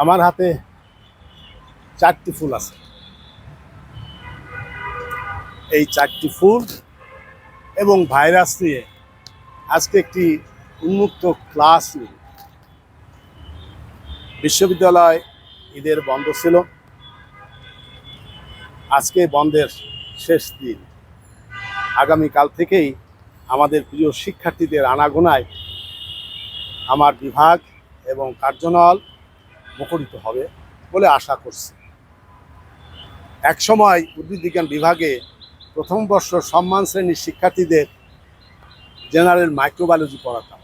আমার হাতে চারটি ফুল আছে। এই চারটি ফুল এবং ভাইরাস নিয়ে আজকে একটি উন্মুক্ত ক্লাস নিই বিশ্ববিদ্যালয় ঈদের বন্ধ ছিল। আজকে বন্ধের শেষ দিন। আগামীকাল থেকেই আমাদের প্রিয় শিক্ষার্থীদের আনাগোনায় আমার বিভাগ এবং কার্যনল মুখরিত হবে বলে আশা করছি। একসময় উদ্ভিদ বিজ্ঞান বিভাগে প্রথম বর্ষ সম্মান শ্রেণির শিক্ষার্থীদের জেনারেল মাইক্রোবায়োলজি পড়াতাম।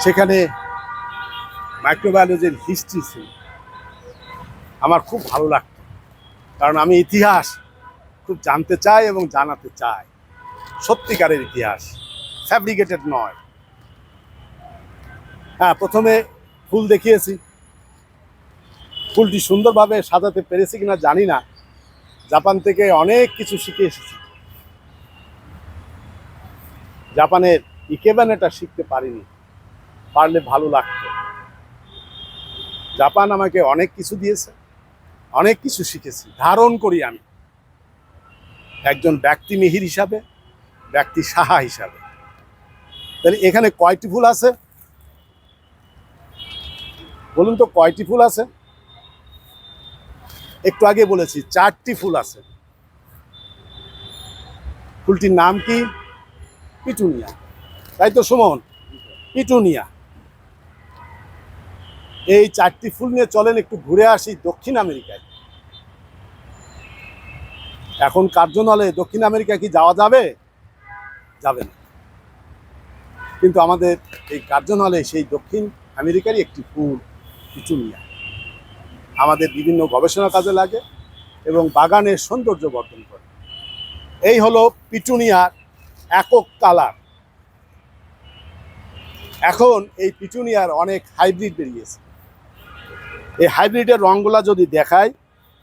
সেখানে মাইক্রোবায়োলজির হিস্ট্রি ছিল। আমার খুব ভালো লাগতো। কারণ আমি ইতিহাস খুব জানতে চাই এবং জানাতে চাই। সত্যিকারের ইতিহাস ফ্যাব্রিকেটেড নয়। হ্যাঁ প্রথমে ফুল দেখিয়েছি। ফুলটি সুন্দরভাবে সাজাতে পেরেছি কিনা জানি না। জাপান থেকে অনেক কিছু শিখে এসেছি। জাপানের ইকেবানেটা শিখতে পারিনি। পারলে ভালো লাগতো। জাপান আমাকে অনেক কিছু দিয়েছে। অনেক কিছু শিখেছি। ধারণ করি আমি। একজন ব্যক্তি মিহির হিসাবে, ব্যক্তি সাহা হিসাবে। তাহলে এখানে কয়টি ফুল আছে? বলুন তো কয়টি ফুল আছে? একটু আগে বলেছি, চারটি ফুল আছে। ফুলটির নাম কি? পিটুনিয়া। তাই তো সুমন? পিটুনিয়া। এই চারটি ফুল নিয়ে চলেন একটু ঘুরে আসি দক্ষিণ আমেরিকায়। এখন কার্যনলে দক্ষিণ আমেরিকা কি যাওয়া যাবে? যাবে না। কিন্তু আমাদের এই কার্যনলে সেই দক্ষিণ আমেরিকারই একটি ফুল পিটুনিয়া আমাদের বিভিন্ন গবেষণা কাজে লাগে এবং বাগানের সৌন্দর্য বর্ধন করে। এই হলো পিটুনিয়ার একক কালার। এখন এই পিটুনিয়ার অনেক হাইব্রিড বেরিয়েছে। এই হাইব্রিডের রঙগুলা যদি দেখায়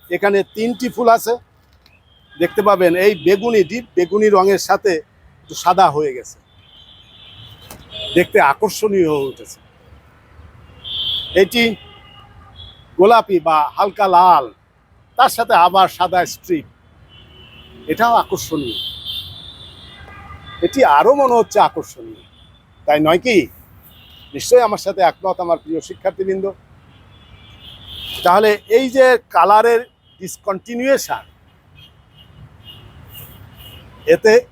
এখানে তিনটি ফুল আছে। দেখতে পাবেন, এই বেগুনি ডিপ, বেগুনি রঙের সাথে সাদা হয়ে গেছে। দেখতে আকর্ষণীয় হয়ে উঠেছে। এটি গোলাপি বা হালকা লাল, তার সাথে আবার সাদা স্ট্রিপ। এটাও আকর্ষণীয়। এটি আরও মনে হচ্ছে আকর্ষণীয়। তাই নয় কি? নিশ্চয়ই আমার সাথে একমত আমার প্রিয় শিক্ষার্থীবৃন্দ। তাহলে এই যে কালারের ডিসকন্টিনিউয়েশন এতে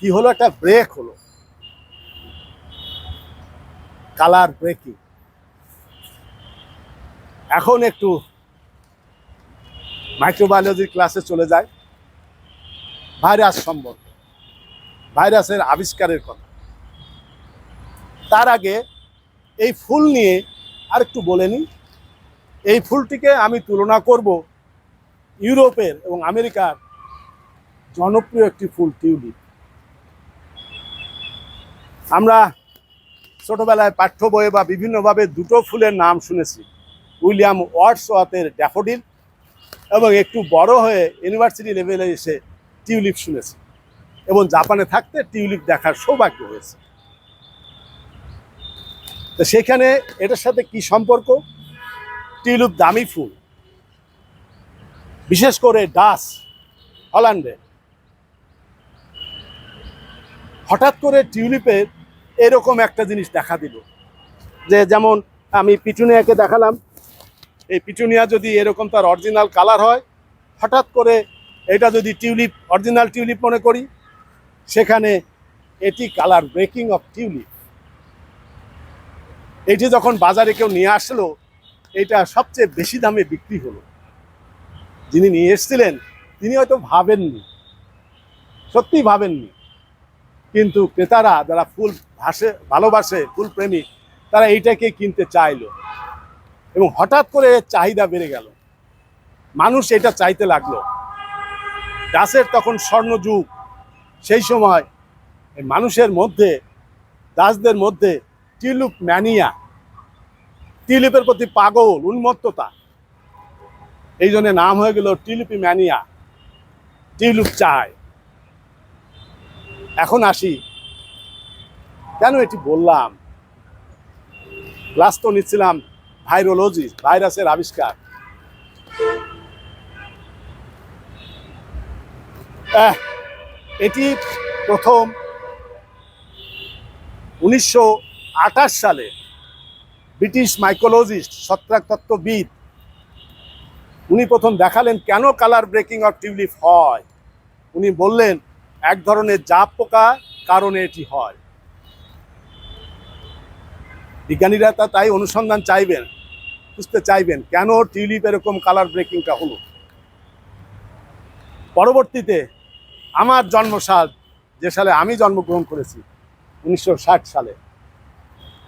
কি হলো? একটা ব্রেক হলো। কালার ব্রেকিং এখন একটু মাইক্রোবায়োলজির ক্লাসে চলে যায়। ভাইরাস সম্পর্কে। ভাইরাসের আবিষ্কারের কথা। তার আগে এই ফুল নিয়ে আর একটু বলে নিই। এই ফুলটিকে আমি তুলনা করব ইউরোপের এবং আমেরিকার জনপ্রিয় একটি ফুল, টিউলিপ। আমরা ছোটবেলায় পাঠ্য বইয়ে বা বিভিন্নভাবে দুটো ফুলের নাম শুনেছি। উইলিয়াম ওয়ার্ডসওয়াতের ড্যাফোডিল এবং একটু বড় হয়ে ইউনিভার্সিটি লেভেলে এসে টিউলিপ শুনেছি এবং জাপানে থাকতে টিউলিপ দেখার সৌভাগ্য হয়েছে। তো সেখানে এটার সাথে কি সম্পর্ক? টিউলিপ দামি ফুল, বিশেষ করে ডাস হল্যান্ডে। হঠাৎ করে টিউলিপের এরকম একটা জিনিস দেখা দিল, যে যেমন আমি পিটুনিয়াকে দেখালাম এই পিটুনিয়া যদি এরকম তার অরিজিনাল কালার হয়, হঠাৎ করে এটা যদি টিউলিপ অরিজিনাল টিউলিপ মনে করি, সেখানে এটি কালার ব্রেকিং অফ টিউলিপ এটি যখন বাজারে কেউ নিয়ে আসলো, এটা সবচেয়ে বেশি দামে বিক্রি হলো। যিনি নিয়ে এসেছিলেন, তিনি হয়তো ভাবেননি সত্যিই ভাবেননি। কিন্তু ক্রেতারা যারা ফুল ভাসে, ভালোবাসে, ফুল প্রেমী, তারা এইটাকে কিনতে চাইলো। এবং হঠাৎ করে চাহিদা বেড়ে গেল। মানুষ এটা চাইতে লাগল। দাসের তখন স্বর্ণযুগ সেই সময় মানুষের মধ্যে, দাসদের মধ্যে টিলুপ ম্যানিয়া টিলিপের প্রতি পাগল, উন্মত্ততা। এই জন্য নাম হয়ে গেল টিউলিপি ম্যানিয়া, টিউলিপ চায়। এখন আসি। কেন এটি বললাম? ক্লাস তো নিচ্ছিলাম। ভাইরোলজি, ভাইরাসের আবিষ্কার। এটি প্রথম উনিশশো আঠাশ সালে ব্রিটিশ মাইকোলজিস্ট তত্ত্ববিদ উনি প্রথম দেখালেন কেন কালার ব্রেকিং অফ টিউলিপ হয়। উনি বললেন, এক ধরনের জাপ পোকা, কারণে এটি হয়। বিজ্ঞানীরা তা তাই অনুসন্ধান চাইবেন বুঝতে চাইবেন, কেন টিউলিপ এরকম কালার ব্রেকিংটা হলো? পরবর্তীতে আমার জন্মসাল, যে সালে আমি জন্মগ্রহণ করেছি, উনিশশো ষাট সালে।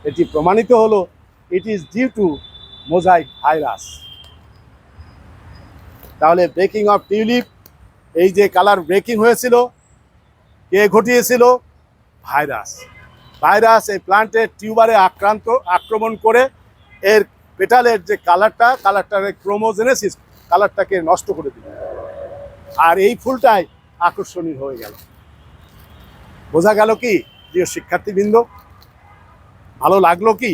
এটি প্রমাণিত হলো it is due to mosaic virus তাহলে ব্রেকিং অফ টিউলিপ, এই যে কালার ব্রেকিং হয়েছিল, কে ঘটিয়েছিল? ভাইরাস ভাইরাস এই প্লান্টের টিউবারে আক্রান্ত, আক্রমণ করে এর পেটালের যে কালারটা, কালারটার ক্রোমোজেনেসিস কালারটাকে নষ্ট করে দিল। আর এই ফুলটাই আকর্ষণীয় হয়ে গেল। বোঝা গেল কি, প্রিয় শিক্ষার্থীবৃন্দ? ভালো লাগল কি?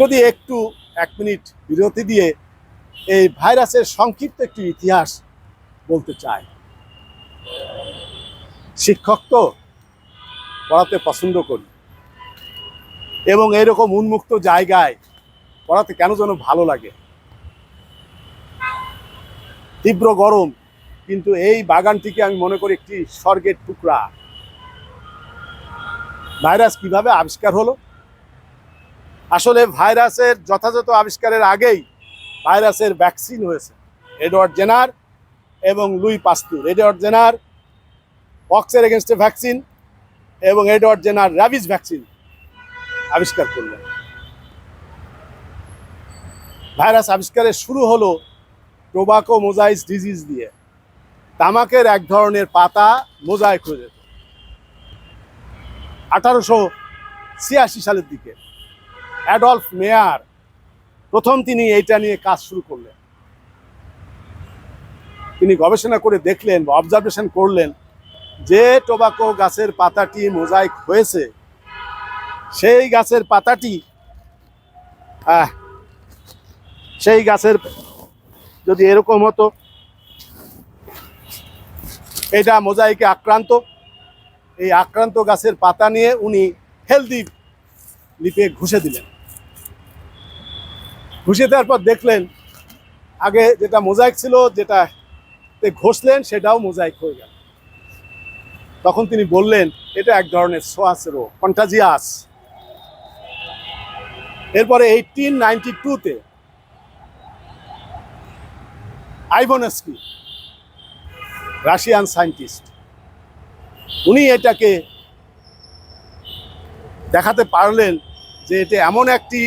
যদি একটু এক মিনিট বিরতি দিয়ে এই ভাইরাসের সংক্ষিপ্ত একটি ইতিহাস বলতে চাই। শিক্ষক তো পড়াতে পছন্দ করি। এবং এরকম উন্মুক্ত জায়গায় পড়াতে কেন যেন ভালো লাগে। তীব্র গরম, কিন্তু এই বাগানটিকে আমি মনে করি একটি স্বর্গের টুকরা। ভাইরাস কীভাবে আবিষ্কার হলো? আসলে ভাইরাসের যথাযথ আবিষ্কারের আগেই ভাইরাসের ভ্যাকসিন হয়েছে, এডওয়ার্ড জেনার এবং লুই পাস্তুর। এডওয়ার্ড জেনার পক্সের এগেনস্টে ভ্যাকসিন এবং এডওয়ার্ড জেনার র্যাবিস ভ্যাকসিন আবিষ্কার করলেন। ভাইরাস আবিষ্কারের শুরু হলো টোবাকো মোজাইস ডিজিজ দিয়ে। তামাকের এক ধরনের পাতা মোজাইক হয়ে যেত। আঠারোশো ছিয়াশি সালের দিকে অ্যাডলফ মেয়ার প্রথম তিনি এইটা নিয়ে কাজ শুরু করলেন। তিনি গবেষণা করে দেখলেন বা অবজারভেশন করলেন যে টোবাকো গাছের পাতাটি মোজাইক হয়েছে, সেই গাছের পাতাটি সেই গাছের যদি এরকম হতো, এটা মোজাইকে আক্রান্ত, এই আক্রান্ত গাছের পাতা নিয়ে উনি হেলদি লিপে ঘুষে দিলেন। ঘুষে দেওয়ার পর দেখলেন, আগে যেটা মোজাইক ছিল যেটা ঘষলেন, সেটাও মোজাইক হয়ে গেল। তখন তিনি বললেন, এটা এক ধরনের সোয়াস রোগ কন্টাজিয়াস। এরপরে এইটিন নাইনটি টুতে আইভনস্কি, রাশিয়ান সায়েন্টিস্ট, উনি এটাকে দেখাতে পারলেন যে এটা এমন একটি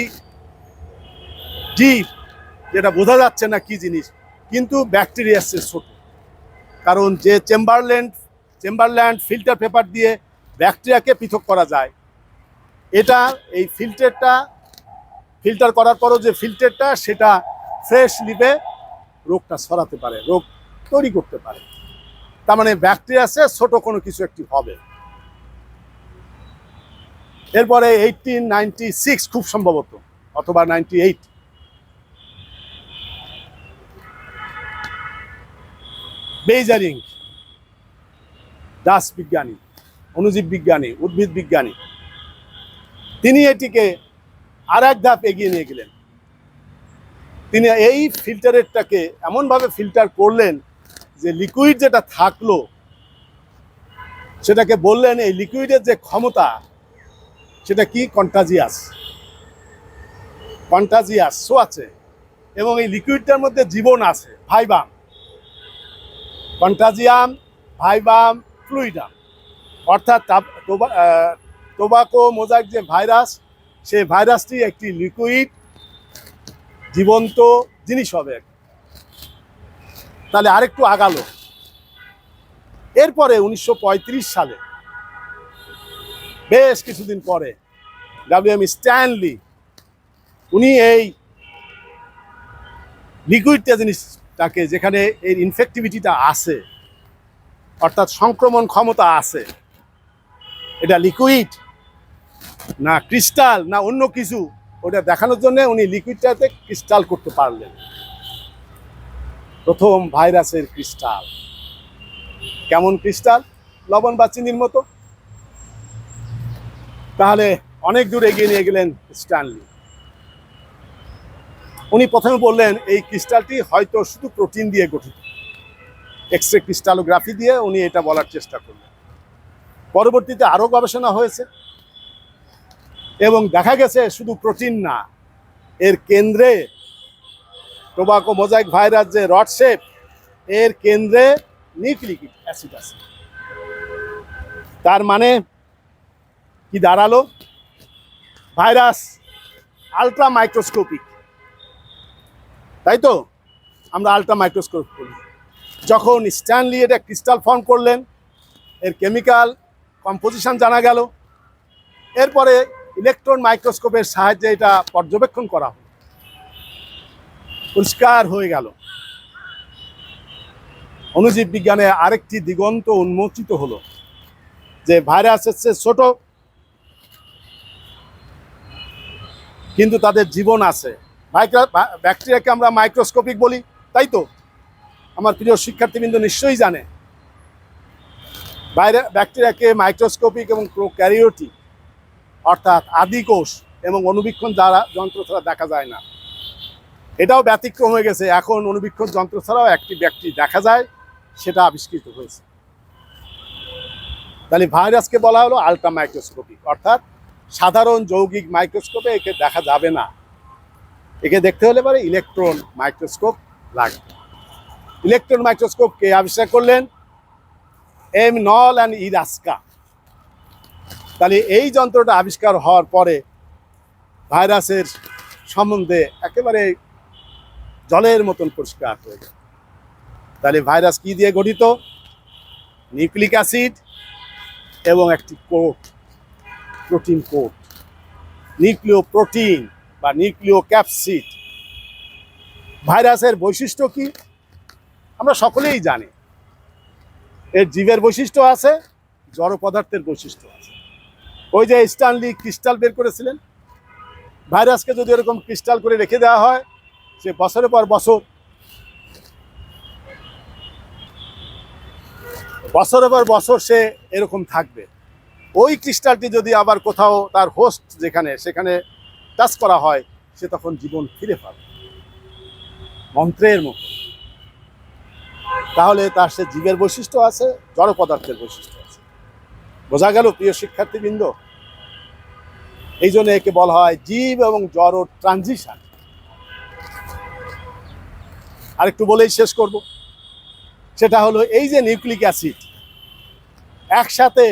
জীব যেটা বোঝা যাচ্ছে না কি জিনিস, কিন্তু ব্যাকটেরিয়া ছোট। কারণ যে চেম্বারল্যান্ড চেম্বারল্যান্ড ফিল্টার পেপার দিয়ে ব্যাকটেরিয়াকে পৃথক করা যায়। এটা এই ফিল্টারটা ফিল্টার করার পরও যে ফিল্টারটা, সেটা ফ্রেশ লিপে রোগটা ছড়াতে পারে, রোগ তৈরি করতে পারে। তার মানে ব্যাকটেরিয়াসে ছোট কোনো কিছু একটি হবে। এরপরে এইটিন নাইনটি সিক্স খুব সম্ভবত, অথবা নাইনটি এইট বেইজারিং দাস বিজ্ঞানী, অনুজীব বিজ্ঞানী, উদ্ভিদ বিজ্ঞানী। তিনি এটিকে আর এক ধাপ এগিয়ে নিয়ে গেলেন। তিনি এই ফিল্টারেরটাকে এমনভাবে ফিল্টার করলেন যে লিকুইড যেটা থাকল, সেটাকে বললেন এই লিকুইডের যে ক্ষমতা, সেটা কি? কন্টাজিয়াস। কন্টাজিয়াস, সো আছে। এবং এই লিকুইডটার মধ্যে জীবন আছে, ভাইবাম। কন্টাজিয়াম, ভাইবাম ফ্লুইডাম অর্থাৎ টোবাকো মোজাইক যে ভাইরাস, সেই ভাইরাসটি একটি লিকুইড, জীবন্ত জিনিস হবে। তাহলে আরেকটু আগালো। এরপরে উনিশশো পঁয়ত্রিশ সালে, বেশ কিছুদিন পরে, ডাব্লিউ এম স্ট্যানলি, উনি এই লিকুইডটা জিনিসটাকে যেখানে এর ইনফেক্টিভিটিটা আছে অর্থাৎ সংক্রমণ ক্ষমতা আছে। এটা লিকুইড না ক্রিস্টাল না অন্য কিছু। ওটা দেখানোর জন্য উনি লিকুইডটাতে ক্রিস্টাল করতে পারলেন। প্রথম ভাইরাসের ক্রিস্টাল কেমন ক্রিস্টাল লবণ বা চিনির মতো। তাহলে অনেক দূর এগিয়ে নিয়ে গেলেন স্ট্যানলি। উনি প্রথমে বললেন, এই ক্রিস্টালটি হয়তো শুধু প্রোটিন দিয়ে গঠিত। এক্স রে ক্রিস্টালোগ্রাফি দিয়ে উনি এটা বলার চেষ্টা করলেন। পরবর্তীতে আরও গবেষণা হয়েছে এবং দেখা গেছে শুধু প্রোটিন না, এর কেন্দ্রে টোবাকো মোজাইক ভাইরাস যে রড শেপ, এর কেন্দ্রে নিউক্লিক অ্যাসিড আছে। তার মানে কি দাঁড়াল? Virus ultra microscopic. তাই তো? আমরা আলট্রা মাইক্রোস্কোপ করি। যখন স্ট্যানলি এটা ক্রিস্টাল ফর্ম করলেন, এর কেমিক্যাল কম্পোজিশন জানা গেল। এরপরে ইলেকট্রন মাইক্রোস্কোপের সাহায্যে এটা পর্যবেক্ষণ করা হলো। পরিষ্কার হয়ে গেল। অণুজীব বিজ্ঞানে আরেকটি দিগন্ত উন্মোচিত হলো, যে ভাইরাস হচ্ছে ছোট। কিন্তু তাদের জীবন আছে। ব্যাকটেরিয়াকে আমরা মাইক্রোস্কোপিক বলি, তাই তো? আমার প্রিয় শিক্ষার্থীবৃন্দ নিশ্চয়ই জানে। বাইরে ব্যাকটেরিয়াকে মাইক্রোস্কোপিক এবং প্রোক্যারিওটিক, অর্থাৎ আদিকোষ এবং অনুবীক্ষণ দ্বারা যন্ত্র ছাড়া দেখা যায় না। এটাও ব্যতিক্রম হয়ে গেছে। এখন অনুবীক্ষণ যন্ত্র ছাড়াও একটি ব্যক্তি দেখা যায়, সেটা আবিষ্কৃত হয়েছে। তাহলে ভাইরাসকে বলা হলো আলট্রা মাইক্রোস্কোপিক অর্থাৎ সাধারণ যৌগিক মাইক্রোস্কোপে একে দেখা যাবে না। একে দেখতে হলে পরে ইলেকট্রন মাইক্রোস্কোপ লাগবে। ইলেকট্রন মাইক্রোস্কোপ কে আবিষ্কার করলেন এম নল অ্যান্ড ইরাস্কা। তাহলে এই যন্ত্রটা আবিষ্কার হওয়ার পরে ভাইরাসের সম্বন্ধে একেবারে জলের মতন পরিষ্কার হয়ে যায়। তাহলে ভাইরাস কি দিয়ে গঠিত? নিউক্লিক অ্যাসিড এবং একটি coat protein coat nucleoprotein বা নিউক্লিও ক্যাপসিড ভাইরাসের বৈশিষ্ট্য কি? আমরা সকলেই জানি। এর জীবের বৈশিষ্ট্য আছে, জড় পদার্থের বৈশিষ্ট্য আছে। ওই যে স্টানলি ক্রিস্টাল বের করেছিলেন, ভাইরাসকে যদি এরকম ক্রিস্টাল করে রেখে দেওয়া হয়, সে বছরের পর বছর, বছরের পর বছর সে এরকম থাকবে। ওই ক্রিস্টালটি যদি আবার কোথাও তার হোস্ট যেখানে, সেখানে টাচ করা হয়, সে তখন জীবন ফিরে পাবে। মন্ত্রের মতো। তাহলে তার সে জীবের বৈশিষ্ট্য আছে জড় পদার্থের বৈশিষ্ট্য আছে। বোঝা গেল প্রিয় শিক্ষার্থীবৃন্দ? এই জন্য একে বলা হয় জীব এবং জড় ট্রানজিশন। আরেকটু বলেই শেষ করব। সেটা হলো এই যে নিউক্লিক অ্যাসিড, একসাথে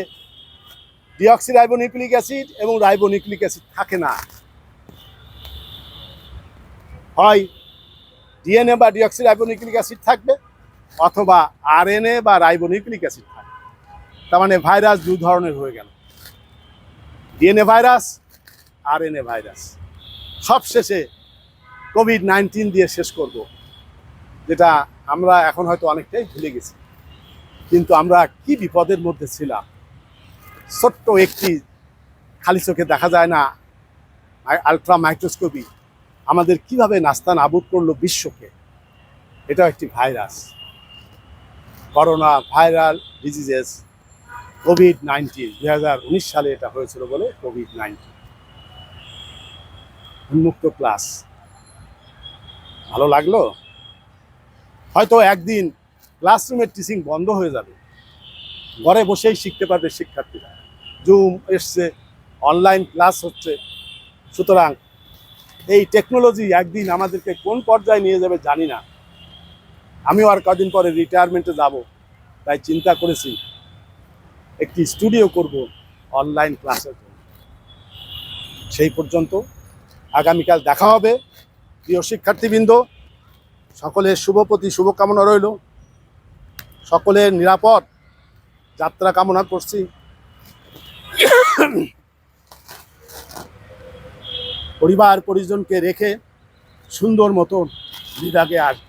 ডিঅক্সি রাইবোনিউক্লিক অ্যাসিড এবং রাইবোনিউক্লিক অ্যাসিড থাকে না। হয় ডিএনএ বা ডিঅক্সি রাইবোনিউক্লিক অ্যাসিড থাকবে অথবা আরএনএ বা রাইবোনিউক্লিক অ্যাসিড থাকবে তার মানে ভাইরাস দু ধরনের হয়ে গেল। DNA virus RNA virus. সবশেষে কোভিড নাইন্টিন দিয়ে শেষ করব, যেটা আমরা এখন হয়তো অনেকটাই ভুলে গেছি। কিন্তু আমরা কি বিপদের মধ্যে ছিলাম? ছোট্ট একটি খালি চোখে দেখা যায় না আলট্রা মাইক্রোস্কোপি আমাদের কীভাবে নাস্তা নাবুদ করল বিশ্বকে? এটা একটি virus. Corona viral diseases COVID nineteen দুই হাজার উনিশ সালে এটা হয়েছিল বলে কোভিড নাইন্টিন উন্মুক্ত ক্লাস ভালো লাগল? হয়তো একদিন ক্লাসরুমের টিচিং বন্ধ হয়ে যাবে। ঘরে বসেই শিখতে পারবে শিক্ষার্থীরা। জুম এসছে অনলাইন ক্লাস হচ্ছে। সুতরাং এই টেকনোলজি একদিন আমাদেরকে কোন পর্যায়ে নিয়ে যাবে জানি না। আমিও আর কদিন পরে রিটায়ারমেন্টে যাব, তাই চিন্তা করেছি একটি স্টুডিও করব অনলাইন ক্লাসের সেই পর্যন্ত আগামীকাল দেখা হবে। প্রিয় শিক্ষার্থীবৃন্দ, সকলের শুভপ্রতি শুভকামনা রইল। সকলের নিরাপদ যাত্রা কামনা করছি। পরিবার পরিজনকে রেখে সুন্দর মতন বিভাগে আসবে